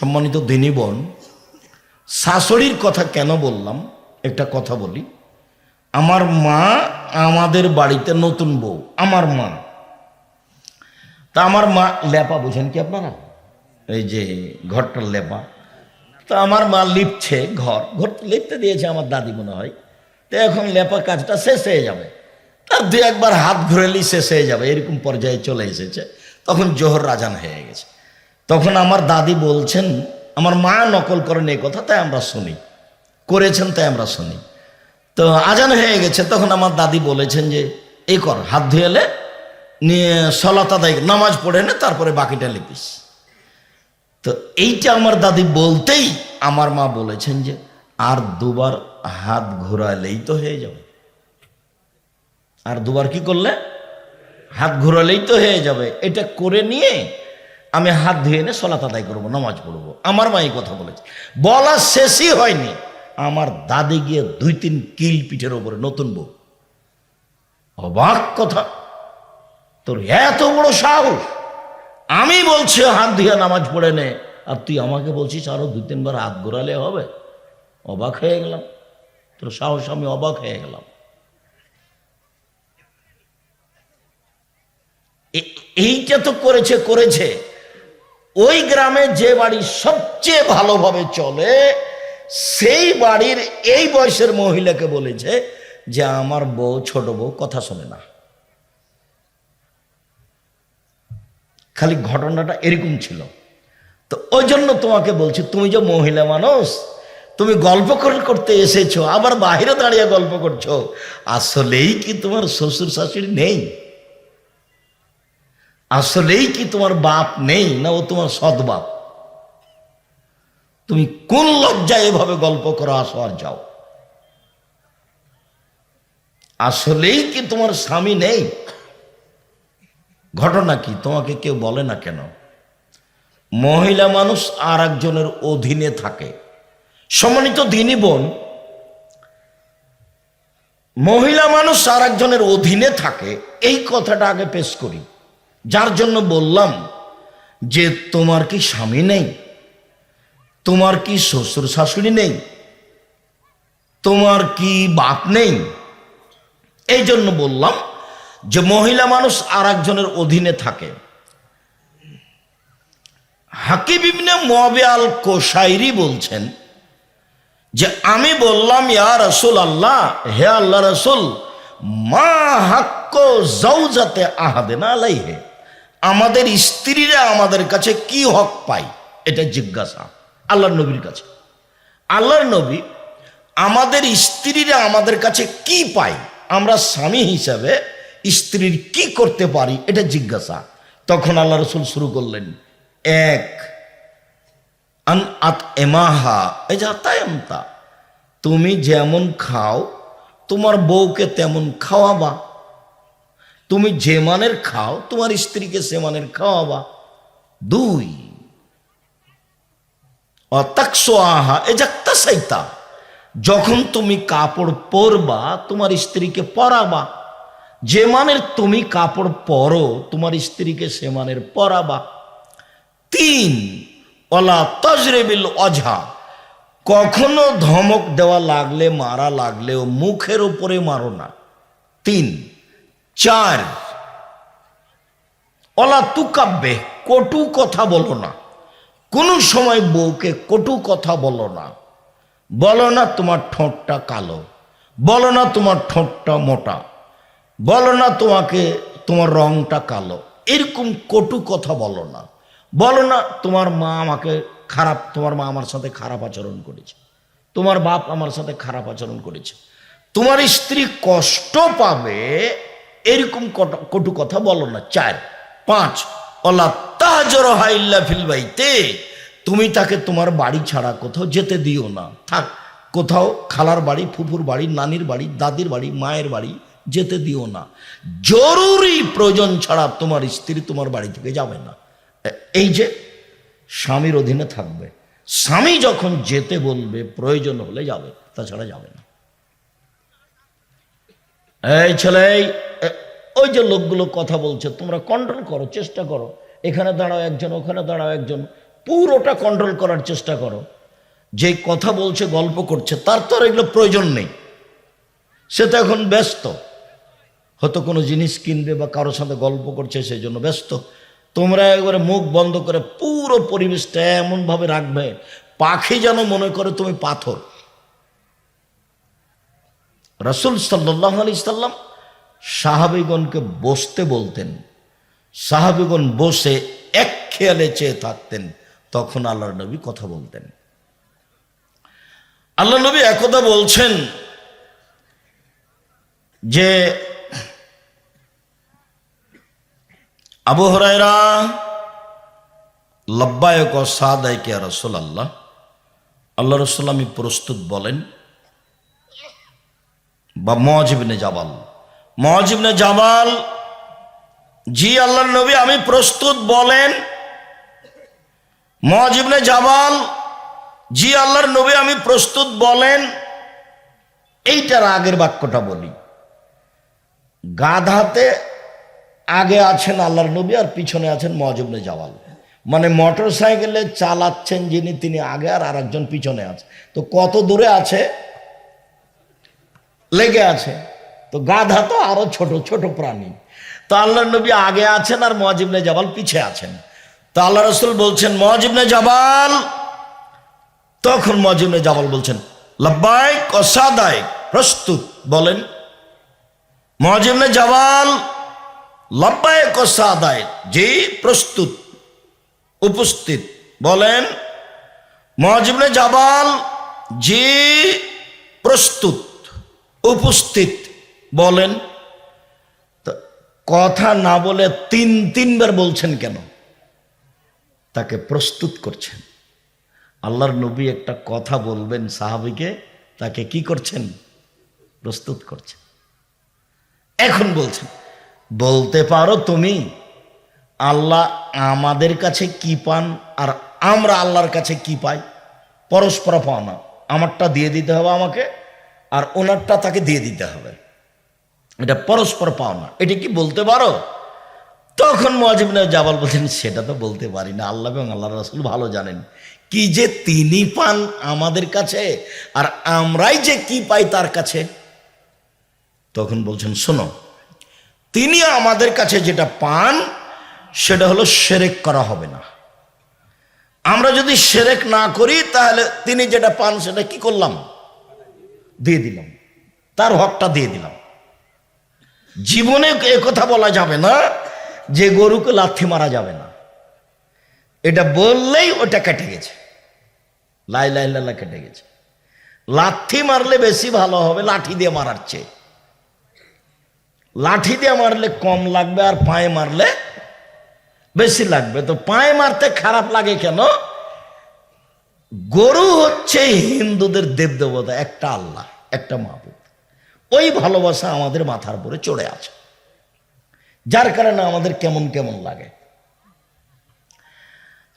সম্মানিত দিনী বোন, শাশুড়ির কথা কেন বললাম? একটা কথা বলি। আমার মা আমাদের বাড়িতে নতুন বউ, আমার মা। তা আমার মা লেপা, বুঝেন কি আপনারা? এই যে ঘরটার লেপা। তা আমার মা লিপছে ঘর ঘর লিপতে দিয়েছে আমার দাদি মনে হয়। তো এখন লেপা কাজটা শেষ হয়ে যাবে। তার দু একবার হাত ঘুরেলি শেষ হয়ে যাবে, এরকম পর্যায়ে চলে এসেছে। তখন জোহর রাজান হয়ে গেছে। তখন আমার দাদি বলছেন, আমার মা নকল করেন এই কথা, তাই আমরা শুনি। করেছেন, তাই আমরা শুনি। তো আজান হয়ে গেছে, তখন আমার দাদি বলেছেন যে এই কর, হাত ধুয়েলে নিয়ে সলাত আদায় নামাজ পড়ে নে, তারপরে বাকিটা লিপিস। তো এইটা আমার দাদি বলতেই আমার মা বলেছেন যে, আর দুবার হাত ঘোরালেই তো হয়ে যাবে। আর দুবার কি করলে? হাত ঘোরালেই তো হয়ে যাবে। এটা করে নিয়ে আমি হাত ধুয়ে এনে সলাত আদায় করব, নামাজ পড়ব। আমার মা এই কথা বলেছে। বলা শেষই হয়নি। আমার দাদি গিয়ে দুই তিন কিল পিঠের ওপরে নতুন বউ। অবাক কথা। তোর এত বড় সাহস। আমি বলছি, হাত ধুয়ে নামাজ পড়ে নে। আর তুই আমাকে বলছিস, আরও দুই তিনবার হাত ঘোরালে হবে। অবাক হয়ে গেলাম। তোর সাহস, আমি অবাক হয়ে গেলাম। এইটা তো করেছে করেছে। ওই গ্রামে যে বাড়ি সবচেয়ে ভালোভাবে চলে, সেই বাড়ির এই বয়সের মহিলাকে বলেছে যে, আমার বউ, ছোট বউ, কথা শোনে না। খালি ঘটনাটা এরকম ছিল। তো ওই জন্য তোমাকে বলছি, তুমি যে মহিলা মানুষ, তুমি গল্প করতে এসেছ, আবার বাইরে দাঁড়িয়ে গল্প করছ, আসলেই কি তোমার শ্বশুর শাশুড়ি নেই? আসলেই কি তোমার বাপ নেই না ও তোমার সৎ বাপ? তুমি কোন লজ্জায় এভাবে গল্প করো? আসো আর যাও। আসলেই কি তোমার স্বামী নেই? ঘটনা কি? তোমাকে কেউ বলে না কেন? মহিলা মানুষ আর একজনের অধীনে থাকে। সম্মানিত দিনী বোন, মহিলা মানুষ আর একজনের অধীনে থাকে। এই কথাটা আগে পেশ করি। যার জন্য বললাম যে তোমার কি স্বামী নেই? তোমার কি শ্বশুর শাশুড়ি নেই? তোমার কি বাপ নেই? এই জন্য বললাম যে মহিলা মানুষ আর একজনের অধীনে থাকে। হাকিব ইবনে মোয়াবিয়াল কোসাইরি বলছেন যে আমি বললাম, ইয়া রসুল আল্লাহ হে আল্লাহ রসুল, মা হাক্ক জৌজাতে আহাদেনা আলাইহে। আমাদের স্ত্রীরা আমাদের কাছে কি হক পায়, এটা জিজ্ঞাসা আল্লাহর নবীর কাছে। আল্লাহর নবী আমাদের স্ত্রীরা আমাদের কাছে কি পায়, আমরা স্বামী হিসাবে স্ত্রীর কি করতে পারি, এটা জিজ্ঞাসা। তখন আল্লাহ রসুল শুরু করলেন, এক, আন আত এমাহা, এই যা তুমি যেমন খাও, তোমার বউকে তেমন খাওয়াবা। তুমি যে মানের খাও, তোমার স্ত্রীকে সে মানের খাওয়াবা। দুই অতাকসো আহা এ যাক্তা সাইতা। যখন তুমি কাপড় পরবা, তোমার স্ত্রীকে পরাবা। যে মানের তুমি কাপড় পরো, তোমার স্ত্রীকে সে মানের পরাবা। তিন অলা তজরেবিল অঝা কখনো ধমক দেওয়া লাগলে, মারা লাগলেও মুখের উপরে মারো না। তিন চার। অলা তুকাব্বে কটু কথা বলো না। কোনো সময় বউকে কটু কথা বলো না। বলো না তোমার ঠোঁটটা কালো। বলো না তোমার ঠোঁটটা মোটা। বলো না তোমাকে তোমার রংটা কালো। এরকম কটু কথা বলো না। বলো না তোমার মা আমাকে খারাপ, তোমার মা আমার সাথে খারাপ আচরণ করেছে। তোমার বাপ আমার সাথে খারাপ আচরণ করেছে। তোমার স্ত্রী কষ্ট পাবে এরকম কট- কথা বলো না। চার, পাঁচ, অলা তাজর হাইল্লা ফিল বাইতে। তুমি তাকে তোমার বাড়ি ছাড়া কোথাও যেতে দিও না। থাক, কোথাও খালার বাড়ি, ফুফুর বাড়ি, নানির বাড়ি, দাদির বাড়ি, মায়ের বাড়ি যেতে দিও না। জরুরি প্রয়োজন ছাড়া তোমার স্ত্রী তোমার বাড়ি থেকে যাবে না। এই যে স্বামীর অধীনে থাকবে। স্বামী যখন যেতে বলবে, প্রয়োজন হলে যাবে, তাছাড়া যাবে না। এই ছেলে ওই যে লোকগুলো কথা বলছে, তোমরা কন্ট্রোল করো, চেষ্টা করো। এখানে দাঁড়াও একজন, ওখানে দাঁড়াও একজন, পুরোটা কন্ট্রোল করার চেষ্টা করো। যে কথা বলছে, গল্প করছে, তার তো আর এগুলো প্রয়োজন নেই। সে তো এখন ব্যস্ত। হয়তো কোনো জিনিস কিনবে বা কারোর সাথে গল্প করছে, সেই জন্য ব্যস্ত। তোমরা একবারে মুখ বন্ধ করে পুরো পরিবেশটা এমনভাবে রাখবে। পাখি যেন মনে করে তুমি পাথর। রসুল সাল্লাহ আলি সাল্লাম সাহাবিগণকে বসতে বলতেন। সাহাবিগণ বসে এক খেয়ালে চেয়ে থাকতেন। তখন আল্লাহ নবী কথা বলতেন। আল্লাহ নবী একদা বলছেন যে, আবু লব্বায়ক সাদায় কে রসুল আল্লাহ আল্লাহ রসুল আমি প্রস্তুত বলেন বা মজিবনে জাবাল। মজিবনে জাবাল, জি আল্লাহ নবী, আমি প্রস্তুত বলেন মজিবনে জাবাল, জি আল্লাহর নবী, আমি প্রস্তুত বলেন, এইটার আগের বাক্যটা বলি। গাধাতে আগে আছেন আল্লাহর নবী আর পিছনে আছেন মজবনে জাওয়াল মানে মোটর সাইকেলে চালাচ্ছেন যিনি, তিনি আগে আর আরেকজন পিছনে আছে। তো কত দূরে আছে? লেগে আছে। তো গাধা তো আরও ছোট ছোট প্রাণী। তো আল্লাহ নবী আগে আছেন আর মজিবনে জাবাল পিছে আছেন। তো আল্লাহ রসুল বলছেন মজিবনে জাবাল। তখন মজিবনে জাবাল বলছেন লব্বাই কসাদায় প্রস্তুত, বলেন। মজিবনে জাবাল লব্বায় কসাদায় যে প্রস্তুত, উপস্থিত, বলেন। মজিবনে জাবাল যে প্রস্তুত। উপস্থিত বলেন কথা না বলে তিন, তিনবার বলছেন কেন? তাকে প্রস্তুত করছেন। আল্লাহর নবী একটা কথা বলবেন সাহাবিকে, তাকে কি করছেন? প্রস্তুত করছেন। এখন বলছেন, বলতে পারো তুমি, আল্লাহ আমাদের কাছে কি পান আর আমরা আল্লাহর কাছে কি পাই? পরস্পর পাওনা আমারটা দিয়ে দিতে হবে আমাকে আর ওনারটা তাকে দিয়ে দিতে হবে। এটা পরস্পর পাওনা। এটা কি বলতে পারো? তখন মজিবিন জাবাল বলছেন, সেটা তো বলতে পারি না। আল্লাহ এবং আল্লাহ রসুল ভালো জানেন। কি যে তিনি পান আমাদের কাছে আর আমরাই যে কি পাই তার কাছে? তখন বলছেন, শোনো তিনি আমাদের কাছে যেটা পান, সেটা হলো সেরেক করা হবে না। আমরা যদি সেরেক না করি, তাহলে তিনি যেটা পান, সেটা কি করলাম? দিয়ে দিলাম। তার হকটা দিয়ে দিলাম। জীবনে কথা বলা যাবে না যে গরুকে লাথি মারা যাবে না। এটা বললেই ওটা কেটে গেছে। লাই লাই লালা কেটে গেছে। লাথি মারলে বেশি ভালো হবে, লাঠি দিয়ে মারার চেয়ে। লাঠি দিয়ে মারলে কম লাগবে আর পায়ে মারলে বেশি লাগবে। তো পায়ে মারতে খারাপ লাগে কেন? গরু হচ্ছে হিন্দুদের দেবদেবতা, একটা আল্লাহ, একটা মাহবুব। ওই ভালোবাসা আমাদের মাথার উপরে চড়ে আছে। যার কারণে আমাদের কেমন কেমন লাগে।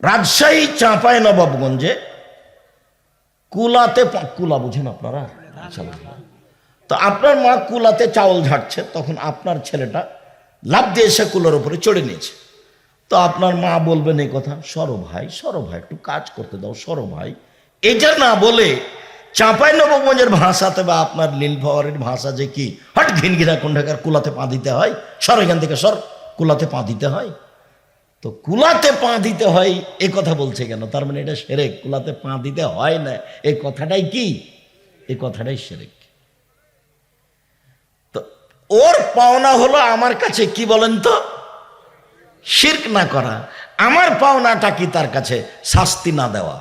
রাজশাহী, চাঁপাই, নবাবগঞ্জে কুলাতে কুলা বুঝেন আপনারা? তো আপনার মা কুলাতে চাউল ঝাড়ছে, তখন আপনার ছেলেটা লাভ দিয়ে এসে কুলার উপরে চড়ে নিয়েছে। তো আপনার মা বলবেন এই কথা, সরো ভাই সরো ভাই, একটু কাজ করতে দাও, সরো ভাই। এটা না বলে চাঁপাই নবগঞ্জের ভাষাতে বা আপনার নীলফাওয়ারের ভাষা যে কি? হট ঘিন ঘিনঘিনা কোনটাকার কুলাতে পা দিতে হয়? সর এখান থেকে, সর, কুলাতে পা দিতে হয়। তো কুলাতে পা দিতে হয়, এ কথা বলছে কেন? তার মানে এটা সেরেক, কুলাতে পা দিতে হয় না। এই কথাটাই কি? এই কথাটাই সেরেক। তো ওর পাওনা হলো আমার কাছে, কি বলেন তো? শির্ক না করা, আমার পাওনাটা কি তার কাছে শাস্তি না দেওয়া?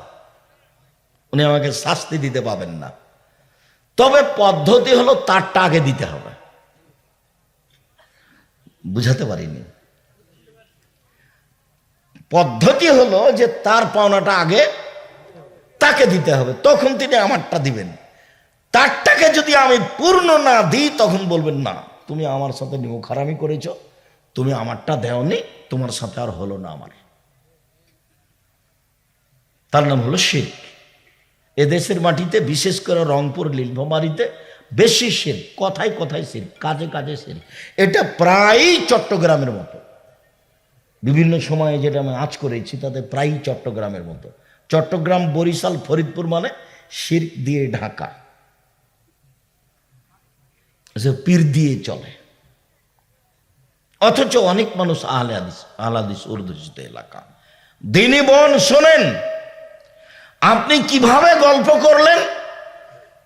উনি আমাকে শাস্তি দিতে পাবেন না। তবে পদ্ধতি হলো তারটা আগে দিতে হবে। বুঝাতে পারিনি। পদ্ধতি হলো যে তার পাওনাটা আগে তাকে দিতে হবে, তখন তিনি আমারটা দিবেন। তারটাকে যদি আমি পূর্ণ না দিই, তখন বলবেন, না, তুমি আমার সাথে নিমখারামি করেছ। তুমি আমারটা দেওনি, তোমার সাথে আর হলো না আমার। তার নাম হলো শেখ এদেশের মাটিতে, বিশেষ করে রংপুর লীলভমারিতে বেশি সের কথায় কথায় সের কাজে কাজে সের এটা প্রায়ই চট্টগ্রামের মতো। বিভিন্ন সময়ে যেটা আমি আজ করেছি, তাতে প্রায়ই চট্টগ্রামের মতো। চট্টগ্রাম, বরিশাল, ফরিদপুর মানে শির দিয়ে ঢাকা। পীর দিয়ে চলে। অথচ অনেক মানুষ আহলে হাদিস আহলে হাদিস এলাকা। দিনী বোন, শোনেন, আপনি কীভাবে গল্প করলেন?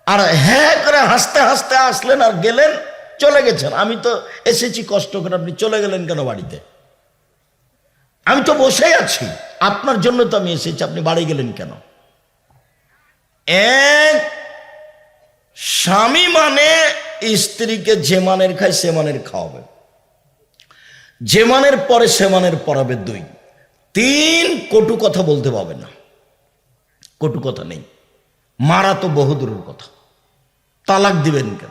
আর হ্যাঁ করে হাসতে হাসতে আসলেন আর গেলেন, চলে গেছেন। আমি তো এসেছি কষ্ট করে, আপনি চলে গেলেন কেন বাড়িতে? আমি তো বসেই আছি, আপনার জন্য তো আমি এসেছি, আপনি বাড়ি গেলেন কেন? এক, স্বামী মানে স্ত্রীকে যে মানের খায় সে মানের খাওয়াবে। যে মানের পরে সে মানের পড়াবে দুই। তিন কটু কথা বলতে পাবে না। কটু কথা নেই। মারা তো বহুদূরের কথা। তালাক দিবেন কেন?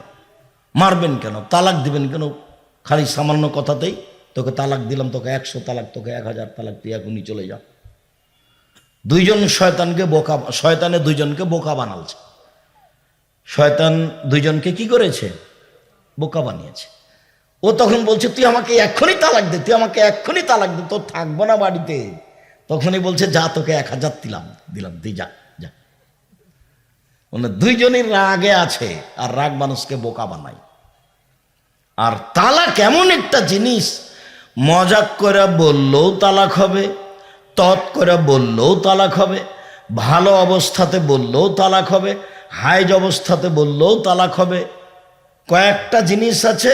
মারবেন কেন? তালাক দিবেন কেন? খালি সামান্য কথাতেই তোকে তালাক দিলাম, তোকে একশো তালাক, তোকে এক হাজার তালাক, তুই এখনই চলে যা। দুইজন শয়তানকে বোকা, শয়তানে দুইজনকে বোকা বানালছে। শয়তান দুইজনকে কি করেছে? বোকা বানিয়েছে। ও তখন বলছে, তুই আমাকে এক্ষুনি তালাক দে, তুই আমাকে এক্ষুনি তালাক দে তোর থাকব না বাড়িতে। তখনই বলছে, যা, তোকে এক হাজার দিলাম দিলাম তুই যা যা। মানে দুইজনই রাগে আছে, আর রাগ মানুষকে বোকা বানায়। আর তালাক এমন একটা জিনিস, মজাক করে বললেও তালাক হবে, তৎ করে বললেও তালাক হবে, ভালো অবস্থাতে বললেও তালাক হবে হাইজ অবস্থাতে বললেও তালাক হবে। কয়েকটা জিনিস আছে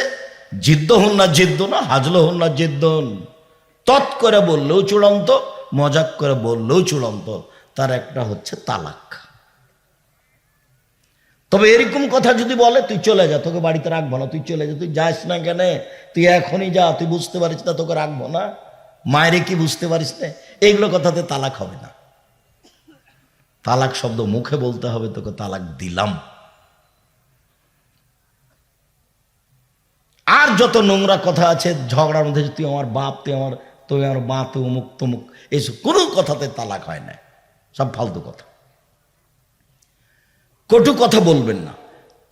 জিদ্দ হন না জিদ্দ না, হাজলো হন না জিদ্দন। তৎ করে বললেও চূড়ান্ত, মজাক করে বললেও চূড়ান্ত। তার একটা হচ্ছে তালাক। তবে এরকম কথা যদি বলে, তুই চলে যা, তোকে বাড়িতে রাখব না, তুই চলে যা, তুই যাস না কেন? তুই এখনই যা, তুই বুঝতে পারিস না, তোকে রাখব না। মায়েরে কি বুঝতে পারিস না? এইগুলো কথাতে তালাক হবে না। তালাক শব্দ মুখে বলতে হবে, তোকে তালাক দিলাম আর যত নোংরা কথা আছে, ঝগড়ার মধ্যে তুই আমার বাপ, তুই আমার তুই আমার মা, তুই অমুক, তমুক, এইসব কোনো কথাতে তালাক হয় না। সব ফালতু কথা। কটু কথা বলবেন না।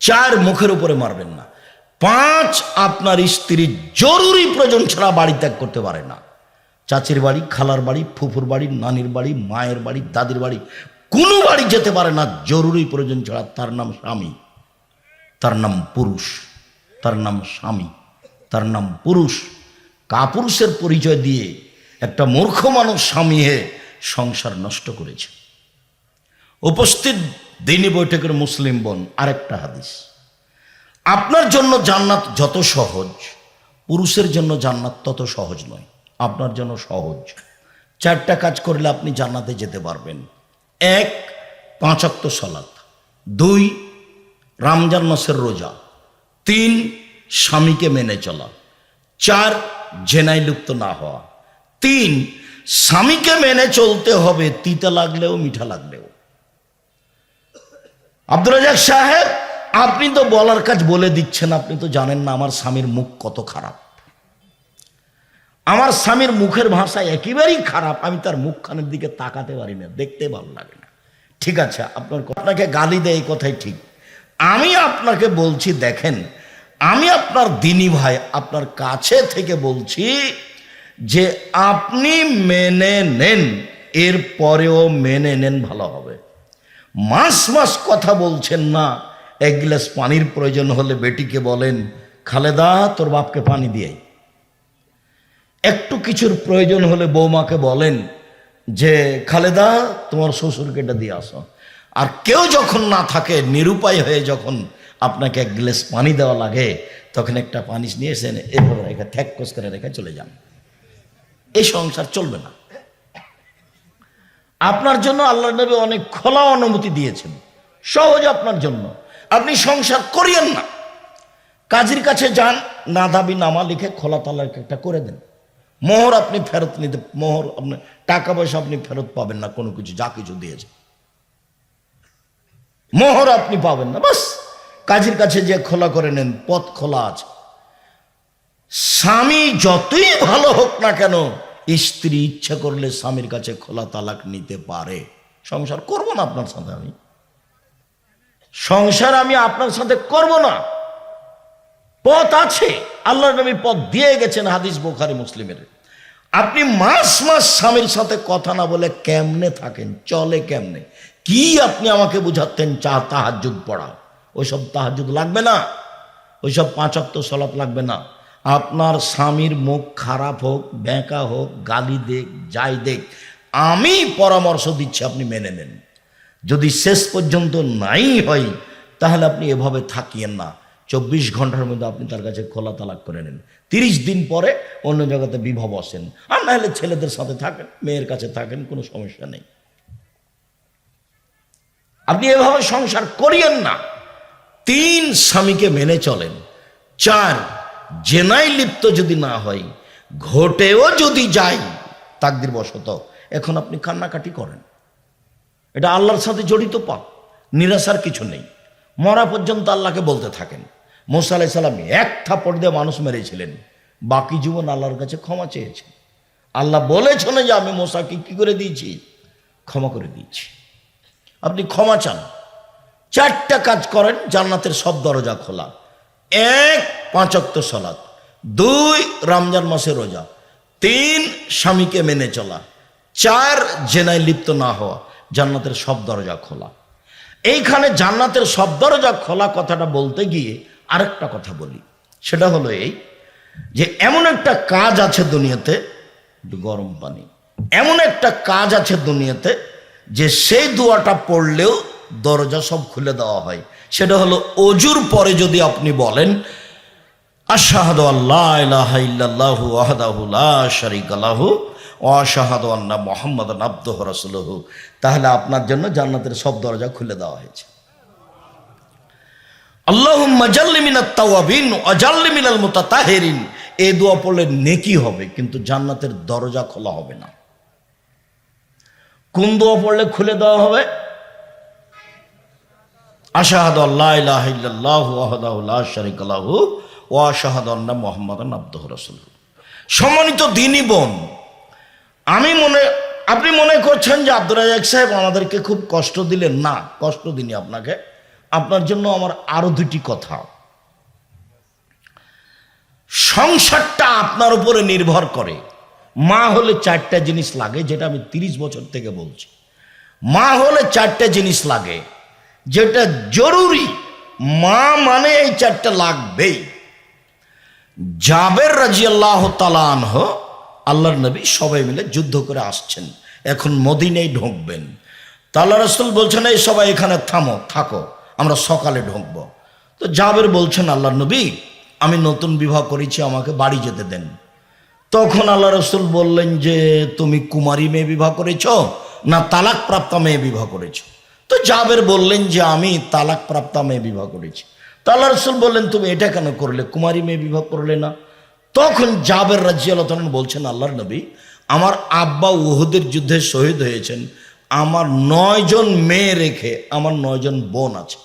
চার মুখের উপরে মারবেন না। পাঁচ, আপনার স্ত্রী জরুরি প্রয়োজন ছাড়া বাড়ি ত্যাগ করতে পারে না। চাচির বাড়ি, খালার বাড়ি, ফুফুর বাড়ি, নানির বাড়ি, মায়ের বাড়ি, দাদির বাড়ি, কোনো বাড়ি যেতে পারে না। জরুরি প্রয়োজন ছাড়া তার নাম স্বামী, তার নাম পুরুষ, তার নাম স্বামী। তার নাম পুরুষ। কাপুরুষের পরিচয় দিয়ে একটা মূর্খ মানুষ স্বামী হয়ে সংসার নষ্ট করেছে। উপস্থিত দিনী বৈঠকের মুসলিম বোন আরেকটা হাদিস। আপনার জন্য জান্নাত যত সহজ, পুরুষের জন্য জান্নাত তত সহজ নয়। আপনার জন্য সহজ। চারটা কাজ করলে আপনি জান্নাতে যেতে পারবেন। এক পাঁচাত্ত সলাত। দুই, রমজান মাসের রোজা। তিন স্বামীকে মেনে চলা। চার জেনাই লুপ্ত না হওয়া। তিন, স্বামীকে মেনে চলতে হবে, তিতা লাগলেও, মিঠা লাগলেও। আব্দুল রাজাক সাহেব, আপনি তো বলার কাজ বলে দিচ্ছেন, আপনি তো জানেন না আমার স্বামীর মুখ কত খারাপ। আমার স্বামীর মুখের ভাষা একেবারেই খারাপ, আমি তার মুখখানের দিকে তাকাতে পারি না, দেখতে ভালো লাগে না। ঠিক আছে, আপনার আপনাকে গালি দেয়, এই কথাই ঠিক। আমি আপনাকে বলছি, দেখেন আমি আপনার দিনী ভাই, আপনার কাছে থেকে বলছি যে আপনি মেনে নেন এর পরেও মেনে নেন ভালো হবে। মাস মাস কথা বলছেন না, এক গ্লাস পানির প্রয়োজন হলে বেটিকে বলেন, খালেদা, তোর বাপকে পানি দিয়ে একটু কিছুর প্রয়োজন হলে বৌমাকে বলেন যে, খালেদা, তোমার শ্বশুরকে এটা দিয়ে আসো। আর কেউ যখন না থাকে, নিরুপায় হয়ে যখন আপনাকে এক গ্লাস পানি দেওয়া লাগে, তখন একটা পানি নিয়ে এসে এভাবে রেখে থ্যাককস করে রেখে চলে যান। এই সংসার চলবে না। আপনার জন্য আল্লাহ নবী অনেক খোলা অনুমতি দিয়েছেন। সহজ আপনার জন্য। আপনি সংসার করিয়েন না। কাজীর কাছে যান, না দাবি নামা লিখে খোলা তালাক একটা করে দেন। মোহর আপনি ফেরত নিতে, মোহর আপনি, টাকা পয়সা আপনি ফেরত পাবেন না, কোনো কিছু, যা কিছু দিয়েছে মোহর আপনি পাবেন না, বাস। কাজীর কাছে যে খোলা করে নেন, পথ খোলা আছে। স্বামী যতই ভালো হোক না কেন, স্ত্রী ইচ্ছা করলে স্বামীর কাছে খোলা তালাক নিতে পারে। সংসার করব না আপনার সাথে আমি। সংসার আমি আপনার সাথে করব না। পথ আছে। আল্লাহ নবী পথ দিয়ে গেছেন হাদিস বোখারি মুসলিমের। আপনি মাস মাস স্বামীর সাথে কথা না বলে কেমনে থাকেন? চলে কেমনে? কি আপনি আমাকে বুঝাতেন চা তাহার যুগ পড়া ওইসব তাহাজুদ লাগবে না। ওইসব পাঁচাত্ত সলাপ লাগবে না। আপনার স্বামীর মুখ খারাপ হোক, ব্যাঁকা হোক, গালি দেখ যাই দেখ আমি পরামর্শ দিচ্ছি আপনি মেনে নেন। যদি শেষ পর্যন্ত নাই হয়, তাহলে আপনি এভাবে থাকিয়েন না। চব্বিশ ঘণ্টার মধ্যে আপনি তার কাছে খোলা তালাক করে নেন। তিরিশ দিন পরে অন্য জায়গাতে বিবাহ বসেন আর না হলে ছেলেদের সাথে থাকেন, মেয়ের কাছে থাকেন, কোনো সমস্যা নেই। আপনি এভাবে সংসার করিয়েন না। তিন স্বামীকে মেনে চলেন। চার, জেনায় লিপ্ত যদি না হয়, ঘটেও যদি যায়, তাকদির বশত। এখন আপনি কান্নাকাটি করেন। এটা আল্লাহর সাথে জড়িত পাপ, নিরাশার কিছু নেই। মরা পর্যন্ত আল্লাহকে বলতে থাকেন। মোসা আলাই এক থাপড় দিয়ে মানুষ মেরেছিলেন। বাকি জীবন আল্লাহর কাছে ক্ষমা চেয়েছেন। আল্লাহ বলেছেন যে আমি মোসাকে কি করে দিয়েছি? ক্ষমা করে দিয়েছি। আপনি ক্ষমা চান। চারটা কাজ করেন, জান্নাতের সব দরজা খোলা। এক পাঁচক্ত সলাৎ দুই, রমজান মাসে রোজা। তিন, স্বামীকে মেনে চলা। চার, জেনায় লিপ্ত না হওয়া। জান্নাতের সব দরজা খোলা। এইখানে জান্নাতের সব দরজা খোলা কথাটা বলতে গিয়ে আরেকটা কথা বলি। সেটা হলো এই যে এমন একটা কাজ আছে দুনিয়াতে গরম পানি। এমন একটা কাজ আছে দুনিয়াতে যে সেই দোয়াটা পড়লেও দরজা সব খুলে দেওয়া হয়। সেটা হলো অজুর পরে যদি আপনি বলেন, আশাহাদু আল্লাহ ইলাহা ইল্লাল্লাহু ওয়াহদাহু লা শারীকা লাহু ওয়া আশহাদু আন্না মুহাম্মাদান আবদুহু তাহলে আপনার জন্য জান্নাতের সব দরজা খুলে দেওয়া হয়েছে। পড়লে নেকি হবে, কিন্তু জান্নাতের দরজা খোলা হবে না। কোন দোয়া পড়লে খুলে দেওয়া হবে? আশাহাদু আল্লাহ ইলাহা ইল্লাল্লাহু ওয়াহদাহু লা শারীকা লাহু ওয়া আশহাদু আন্না মুহাম্মাদান সম্মানিত দিনী বোন, আমি মনে, আপনি মনে করছেন যে আব্দুল রাজাক সাহেব আমাদেরকে খুব কষ্ট দিলেন। না, কষ্ট দিনি আপনাকে। আপনার জন্য আমার আরও দুটি কথা। সংসারটা আপনার উপরে নির্ভর করে। মা হলে চারটা জিনিস লাগে, যেটা আমি তিরিশ বছর থেকে বলছি। মা হলে চারটা জিনিস লাগে। যেটা জরুরি, মা মানে এই চারটা লাগবেই। জাবের রাজি আল্লাহ তালানহ আল্লাহর নবী সবাই মিলে যুদ্ধ করে আসছেন। এখন মদিনেই ঢুকবেন। তাল্লা রসুল বলছেন, এই সবাই এখানে থামো, থাকো, আমরা সকালে ঢুকবো। তো জাবের বলছেন, আল্লাহর নবী, আমি নতুন বিবাহ করেছি, আমাকে বাড়ি যেতে দেন। তখন আল্লাহ রসুল বললেন যে, তুমি কুমারী মেয়ে বিবাহ করেছ, না তালাক প্রাপ্তা মেয়ে বিবাহ করেছ? তো জাবের বললেন যে আমি তালাক প্রাপ্তা মেয়ে বিবাহ করেছি। তো আল্লাহ রসুল বললেন, তুমি এটা কেন করলে? কুমারী মেয়ে বিবাহ করলে না? তখন জাবের রাজিয়াল বলছেন, আল্লাহর নবী, আমার আব্বা উহুদের যুদ্ধে শহীদ হয়েছেন। আমার নয়জন মেয়ে রেখে আমার নয়জন বোন আছে।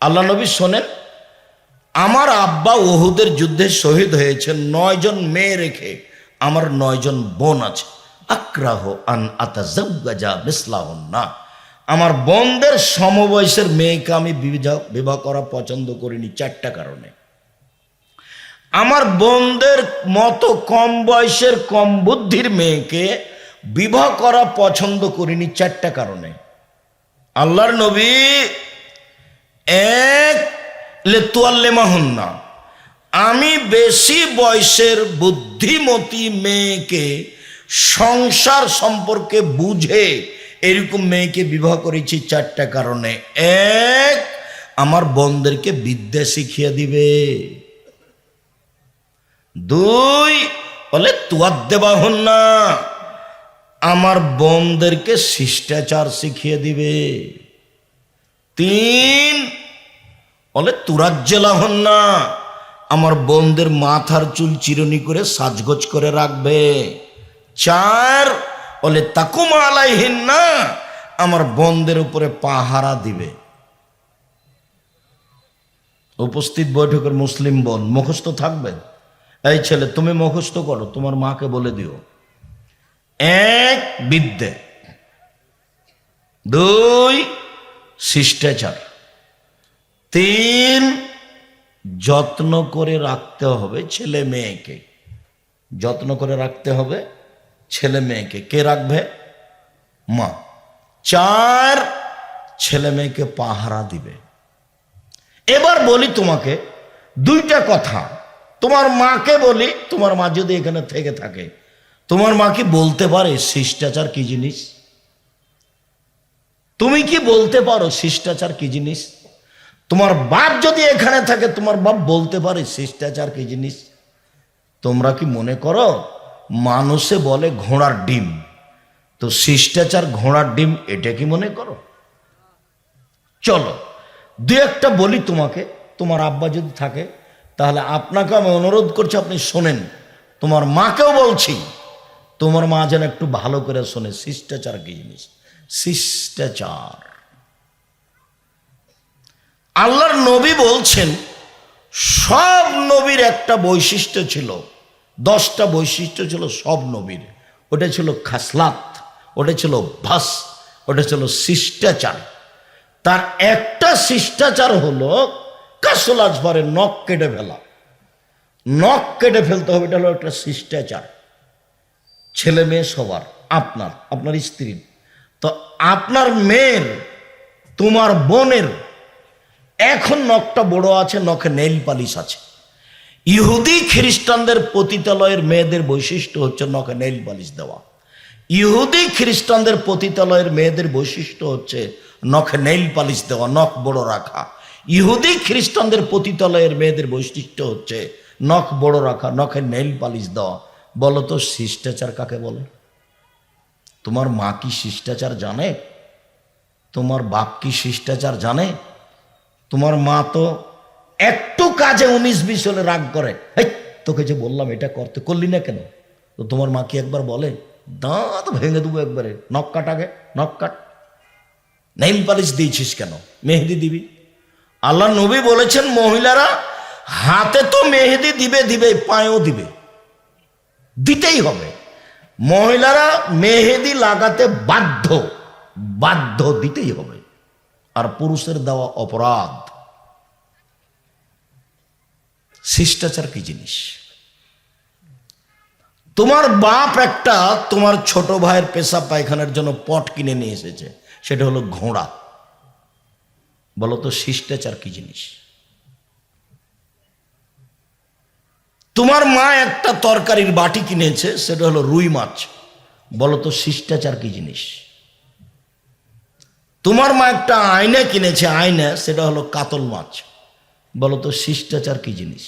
আল্লাহ নবী শোনেন, আমার আব্বা ওহুদের যুদ্ধে শহীদ হয়েছেন নয়জন মেয়ে রেখে আমার নয়জন বোন আছে। আক্রাহ আন আতাজাব্বাজা মিসলাহন না আমার বোনদের সমবয়সের মেয়েকে আমি বিবাহ করা পছন্দ করিনি চারটা কারণে। আমার বোনদের মতো কম বয়সের কম বুদ্ধির মেয়েকে বিবাহ করা পছন্দ করিনি চারটা কারণে। আল্লাহর নবী এক লেতুয়াল্লেমাহন না। আমি বেশি বয়সের বুদ্ধিমতী মেয়েকে সংসার সম্পর্কে বুঝে এরকম মেয়েকে বিবাহ করেছি চারটা কারণে। এক, আমার বোনদেরকে বিদ্যা শিখিয়ে দিবে। দুই, বলে তুয়ার দেবা হন না। আমার বোনদেরকে শিষ্টাচার শিখিয়ে দিবে। তিন, বলে তুরাজ্জেলা হন না। আমার বোনদের মাথার চুল চিরনি করে সাজগোজ করে রাখবে। চার বলে, তাকুমা আলাইহীন না আমার বোনদের উপরে পাহারা দিবে। উপস্থিত বৈঠকের মুসলিম বোন, মুখস্থ থাকবে এই ছেলে, তুমি মুখস্থ করো, তোমার মাকে বলে দিও। এক বিদ্যে। দুই শিষ্টাচার। তিন যত্ন করে রাখতে হবে ছেলে মেয়েকে। যত্ন করে রাখতে হবে ছেলে মেয়েকে। কে রাখবে? মা। চার ছেলে মেয়েকে পাহারা দিবে। এবার বলি তোমাকে দুইটা কথা। তোমার মাকে বলি, তোমার মা যদি এখানে থেকে থাকে, তোমার মা কি বলতে পারে শিষ্টাচার কি জিনিস? তুমি কি বলতে পারো শিষ্টাচার কি জিনিস? তোমার বাপ যদি এখানে থাকে, তোমার বাপ বলতে পারে শিষ্টাচার কি জিনিস? তোমরা কি মনে করো মানুষে বলে ঘোড়ার ডিম। তো শিষ্টাচার ঘোড়ার ডিম, এটা কি মনে করো? চলো, দু একটা বলি তোমাকে, তোমার আব্বা যদি থাকে, তাহলে আপনাকে আমি অনুরোধ করছি, আপনি শোনেন। তোমার মাকেও বলছি, তোমার মা যেন একটু ভালো করে শোনে, শিষ্টাচার কি জিনিস? শিষ্টাচার। আল্লাহর নবী বলছেন, সব নবীর একটা বৈশিষ্ট্য ছিল দশটা বৈশিষ্ট্য ছিল সব নবীর। ওটা ছিল খাসলাত, ওটা ছিল ভাস, ওটা ছিল শিষ্টাচার। তার একটা শিষ্টাচার হলো কাসল আজবারের নখ কেটে ফেলা। নখ কেটে ফেলতে হবে, এটা হলো একটা শিষ্টাচার। ছেলে মেয়ে সবার, আপনার আপনার স্ত্রীর তো আপনার মেয়ের, তোমার বোনের, এখন নখটা বড় আছে, নখে নেইল পালিশ আছে। ইহুদি খ্রিস্টানদের পতিতালয়ের মেয়েদের বৈশিষ্ট্য হচ্ছে নখে, নেইল পালিশ দেওয়া। ইহুদি খ্রিস্টানদের পতিতালয়ের মেয়েদের বৈশিষ্ট্য হচ্ছে নখে, নেইল পালিশ দেওয়া, নখ বড় রাখা। ইহুদি খ্রিস্টানদের পতিতালয়ের মেয়েদের বৈশিষ্ট্য হচ্ছে নখ বড় রাখা, নখে নেইল পালিশ দেওয়া। বলো তো, শিষ্টাচার কাকে বলে? তোমার মা কি শিষ্টাচার জানে? তোমার বাপ কি শিষ্টাচার জানে? তোমার মা তো একটু কাজে উনিশ বিশ হলে রাগ করে। এই তোকে যে বললাম এটা করতে, করলি না কেন? তো তোমার মা কি একবার বলে? দাঁত ভেঙে দেবো একবারে। নখ কাট আগে, নখ কাট। নেইল পালিশ দিয়েছিস কেন? মেহেদি দিবি? আল্লাহ নবী বলেছেন, মহিলারা হাতে তো মেহেদি দিবে দিবে, পায়েও দিবে। দিতেই হবে। মহিলারা মেহেদি লাগাতে বাধ্য বাধ্য দিতেই হবে। আর পুরুষের দেওয়া অপরাধ। শিষ্টাচার কি জিনিস? তোমার বাপ একটা তোমার ছোট ভাইয়ের পেশা পায়খানার জন্য পট কিনে নিয়ে এসেছে, সেটা হলো ঘোড়া। বলো তো শিষ্টাচার কি জিনিস? তোমার মা একটা তরকারির বাটি কিনেছে, সেটা হলো রুই মাছ। বলো তো শিষ্টাচার কি জিনিস? তোমার মা একটা আয়না কিনেছে, আয়না, সেটা হলো কাতল মাছ। বলো তো শিষ্টাচার কি জিনিস?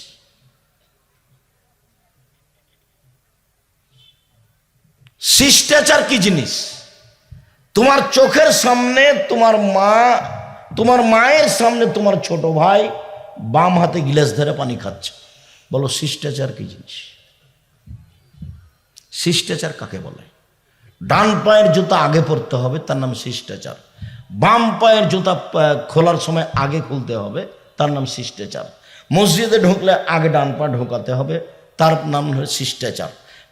শিষ্টাচার কি জিনিস? তোমার চোখের সামনে তোমার মা, তোমার মায়ের সামনে তোমার ছোট ভাই বাম হাতে গিলাস ধরে পানি খাচ্ছে। বলো শিষ্টাচার কি জিনিস? শিষ্টাচার কাকে বলে? ডান পায়ের জুতা আগে পরতে হবে, তার নাম শিষ্টাচার। বাম পায়ের জুতা খোলার সময় আগে খুলতে হবে। তার নাম শিষ্টাচার। মসজিদে ঢুকলে আগে ডান পা ঢোকাতে হবে, তার নাম শিষ্টাচার।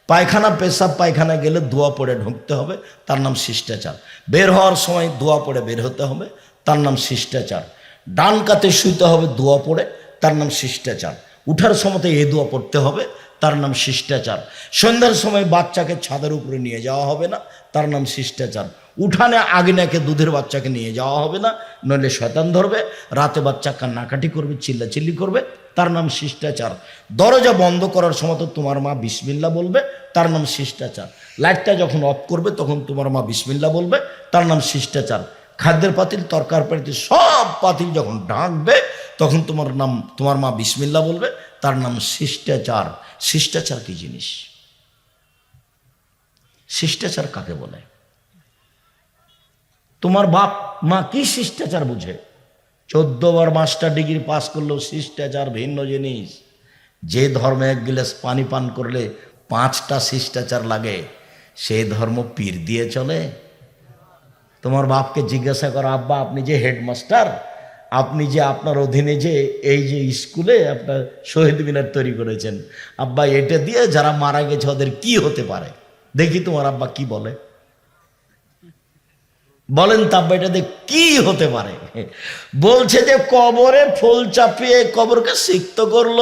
পায়খানা, পেশাব পায়খানা গেলে দোয়া পড়ে ঢুকতে হবে, তার নাম শিষ্টাচার। বের হওয়ার সময় দোয়া পড়ে বের হতে হবে, তার নাম শিষ্টাচার। ডান কাতে শুইতে হবে, দোয়া পড়ে, তার নাম শিষ্টাচার। উঠার সময়তে এ দোয়া পড়তে হবে তার নাম শিষ্টাচার। সন্ধ্যার সময় বাচ্চাকে ছাদের উপরে নিয়ে যাওয়া হবে না, তার নাম শিষ্টাচার। উঠানে আগিনাকে দুধের বাচ্চাকে নিয়ে যাওয়া হবে না, নইলে শয়তান ধরবে, রাতে বাচ্চা কান্নাকাটি করবে, চিল্লাচিল্লি করবে, তার নাম শিষ্টাচার। দরজা বন্ধ করার সময় তো তোমার মা বিসমিল্লা বলবে, তার নাম শিষ্টাচার। লাইটটা যখন অফ করবে, তখন তোমার মা বিসমিল্লা বলবে, তার নাম শিষ্টাচার। খাদ্যের পাতিল তরকার পাতিল, সব পাতিল যখন ডাকবে তখন তোমার নাম, তোমার মা বিসমিল্লা বলবে তার নাম শিষ্টাচার। শিষ্টাচার কি জিনিস? শিষ্টাচার কাকে বলে? তোমার বাপ, মা কি শিষ্টাচার বুঝে? চোদ্দ বার মাস্টার ডিগ্রি পাস করলেও শিষ্টাচার ভিন্ন জিনিস। যে ধর্মে এক গিলাস পানি পান করলে পাঁচটা শিষ্টাচার লাগে সেই ধর্ম পীর দিয়ে চলে। তোমার বাপকে জিজ্ঞাসা করো, আব্বা, আপনি যে হেডমাস্টার আপনি যে আপনার অধীনে যে এই যে স্কুলে আপনার শহীদ মিনার তৈরি করেছেন, আব্বা এটা দিয়ে যারা মারা গেছে ওদের কি হতে পারে? দেখি তোমার আব্বা কি বলে। বলেন তাব্বা এটাতে কি হতে পারে? বলছে যে কবরে ফুল চাপিয়ে কবরকে সিক্ত করল।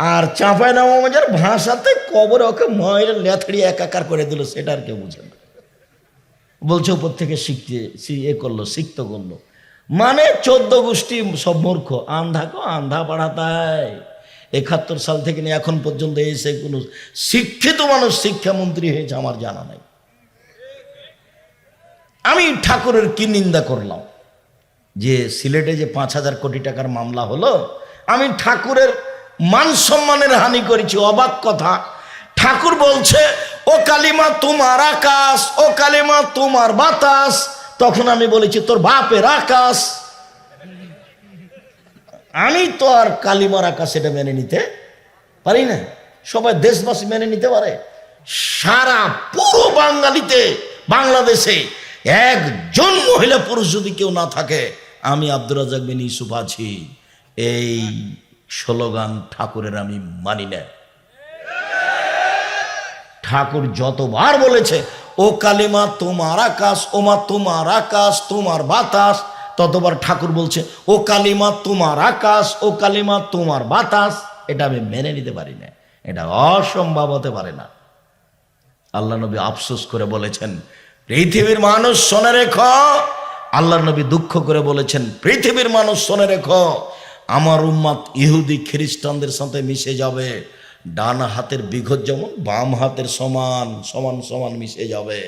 আর চাঁপাই নবাবের ভাষাতে কবরে ওকে ময়ের লেথড়ি একাকার করে দিল, সেটা আর কেউ বুঝে না। বলছে উপর থেকে শিখতে এ করল শিখত করল। মানে চোদ্দ গোষ্ঠী সব মূর্খ। আন্ধা কো, আন্ধা পাড়াতায় একাত্তর সাল থেকে নিয়ে এখন পর্যন্ত এসে কোনো শিক্ষিত মানুষ শিক্ষামন্ত্রী হয়েছে আমার জানা নাই। আমি ঠাকুরের কি নিন্দা করলাম? যে সিলেটে যে পাঁচ হাজার কোটি টাকার মামলা হলো, আমি ঠাকুরের মান সম্মানের হানি করেছি, অবাক কথা। ঠাকুর বলছে, ও কালিমা তোমার আকাশ, ও কালিমা তোমার বাতাস তখন আমি বলেছি, তোর বাপের আকাশ। আমি তো আর কালিমার আকাশ এটা মেনে নিতে পারি না। সবাই দেশবাসী মেনে নিতে পারে। সারা পুরো বাঙালিতে, বাংলাদেশে একজন মহিলা পুরুষ যদি কেউ না থাকে, আমি আব্দুর রাজাক বিন ইউসুফ আছি। এই স্লোগান ঠাকুরের আমি মানি না। ঠাকুর যতবার বলেছে, ও কালিমা, তোমার আকাশ, ওমা, তোমার আকাশ, তোমার বাতাস। ততবার ঠাকুর বলছে, ও কালিমা, তোমার আকাশ, ও কালিমা, তোমার বাতাস। এটা আমি মেনে নিতে পারি না। এটা অসম্ভব হতে পারে না। আল্লাহ নবী আফসোস করে বলেছেন, পৃথিবীর মানুষ শোনে রেখো। আল্লাহ নবী দুঃখ করে বলেছেন, পৃথিবীর মানুষ শোনে রেখো। আমার উম্মাত ইহুদি খ্রিস্টানদের সাথে মিশে যাবে। ডান হাতের বিঘত যেমন, বাম হাতের সমান সমান সমান মিশে যাবে।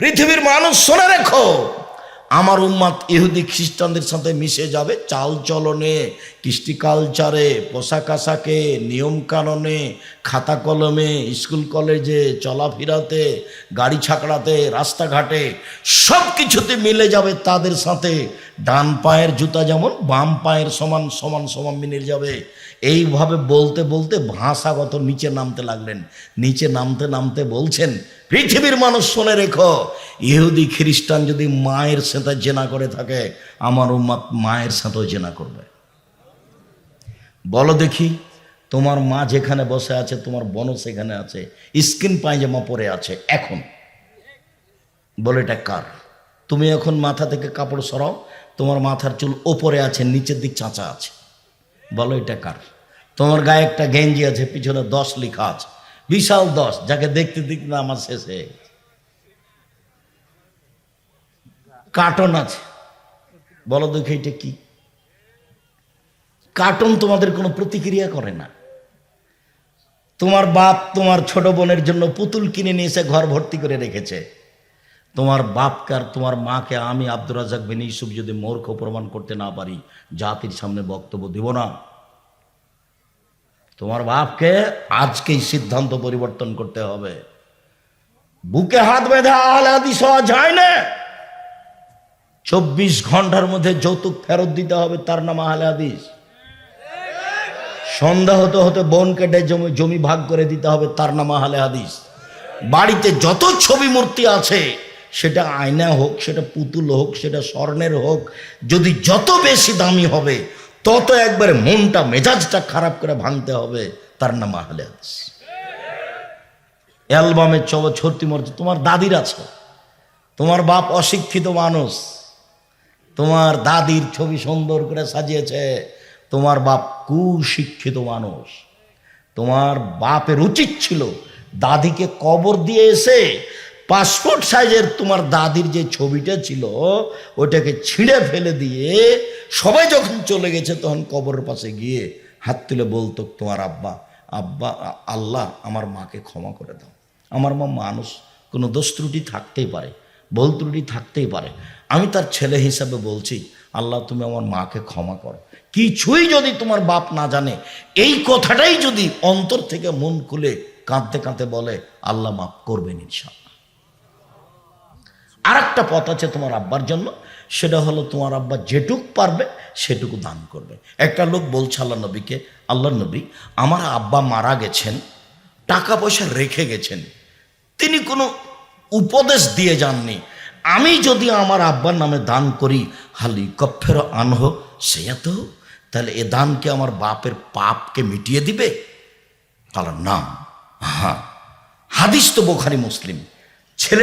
পৃথিবীর মানুষ শোনে রেখো, আমার উম্মাত ইহুদি খ্রিস্টানদের সাথে মিশে যাবে চাল চলনে, কৃষ্টি কালচারে, পোশাক আশাকে, নিয়ম কাননে, খাতা কলমে, স্কুল কলেজে, চলাফেরাতে, গাড়ি ছাকড়াতে, রাস্তাঘাটে সব কিছুতে মিলে যাবে তাদের সাথে। ডান পায়ের জুতা যেমন, বাম পায়ের সমান সমান সমান মিলে যাবে। এইভাবে বলতে বলতে ভাষাগত নিচে নামতে লাগলেন। নিচে নামতে নামতে বলছেন, পৃথিবীর মানুষ শুনে রেখো, ইহুদি, খ্রিস্টান যদি মায়ের সাথে জেনা করে থাকে, আমার উম্মাত মায়ের সাথেও জেনা করবে। বলো দেখি, তোমার মা যেখানে বসে আছে, তোমার বোনও সেখানে আছে, স্কিন পায়জামা পরে আছে, এখন। বলে এটা কার? তুমি এখন মাথা থেকে কাপড় সরাও, তোমার মাথার চুল ওপরে আছে, নিচের দিক চাঁচা আছে। বলো এটা কার? তোমার গায়ে একটা গেঞ্জি আছে, পিছনে দশ লেখা আছে। বিশাল দশ, যাকে দেখতে দেখতে আমার শেষে কার্টন আছে। বলো দেখি এটা কি? কার্টুন তোমাদের কোনো প্রতিক্রিয়া করে না। তোমার বাপ তোমার ছোট বোনের জন্য পুতুল কিনে নিয়ে এসে ঘর ভর্তি করে রেখেছে। তোমার বাপকে আর তোমার মাকে আমি আব্দুর রাজাক বিন ইউসুফ যদি মূর্খ প্রমাণ করতে না পারি, জাতির সামনে বক্তব্য দিব না। তোমার বাপকে আজকেই সিদ্ধান্ত পরিবর্তন করতে হবে। বুকে হাত বেঁধে আলাদি সওয়া যায় না। চব্বিশ ঘণ্টার মধ্যে যৌতুক ফেরত দিতে হবে তার নাম আহলে হাদিস। সন্ধ্যা হতে হতে বোন কেটে জমি জমি ভাগ করে দিতে হবে তার নাম আহলে হাদিস। বাড়িতে যত ছবি মূর্তি আছে সেটা আয়না হোক, সেটা পুতুল হোক, সেটা স্বর্ণের হোক, যদি যত বেশি দামি হবে, তত একবারে মনটা, মেজাজটা খারাপ করে ভাঙতে হবে, তার নাম আহলে হাদিস অ্যালবামের চব ছর্তি মর্তি তোমার দাদির আছে। তোমার বাপ অশিক্ষিত মানুষ। তোমার দাদির ছবি সুন্দর করে সাজিয়েছে। তোমার বাপ কুশিক্ষিত মানুষ। তোমার বাপের উচিত ছিল দাদিকে কবর দিয়ে এসে পাসপোর্ট সাইজের তোমার দাদির যে ছবিটা ছিল ওটাকে ছিঁড়ে ফেলে দিয়ে সবাই যখন চলে গেছে, তখন কবরের পাশে গিয়ে হাত তুলে বলতো, তোমার আব্বা আব্বা আল্লাহ আমার মাকে ক্ষমা করে দাও। আমার মা মানুষ, কোনো দোষ ত্রুটি থাকতেই পারে, ভুল ত্রুটি থাকতেই পারে। আমি তার ছেলে হিসাবে বলছি, আল্লাহ, তুমি আমার মাকে ক্ষমা করো। কিছুই যদি তোমার বাপ না জানে, এই কথাটাই যদি অন্তর থেকে মন খুলে কাঁদতে কাঁদতে বলে, আল্লাহ মাফ করবেন ইনশাল্লাহ আর একটা পথ আছে তোমার আব্বার জন্য, সেটা হলো তোমার আব্বা যেটুক পারবে সেটুকু দান করবে। একটা লোক বলছে আল্লাহ নবীকে আল্লাহ নবী, আমার আব্বা মারা গেছেন, টাকা পয়সা রেখে গেছেন, তিনি কোনো উপদেশ দিয়ে যাননি। আমি যদি আমার আব্বার নামে দান করি, হালি কফের আনহ সে তো, তাহলে এ দান কি আমার বাপের পাপকে মিটিয়ে দিবে? তাহলে নাম হ্যাঁ হাদিস তো বোখারি মুসলিম। ছেলে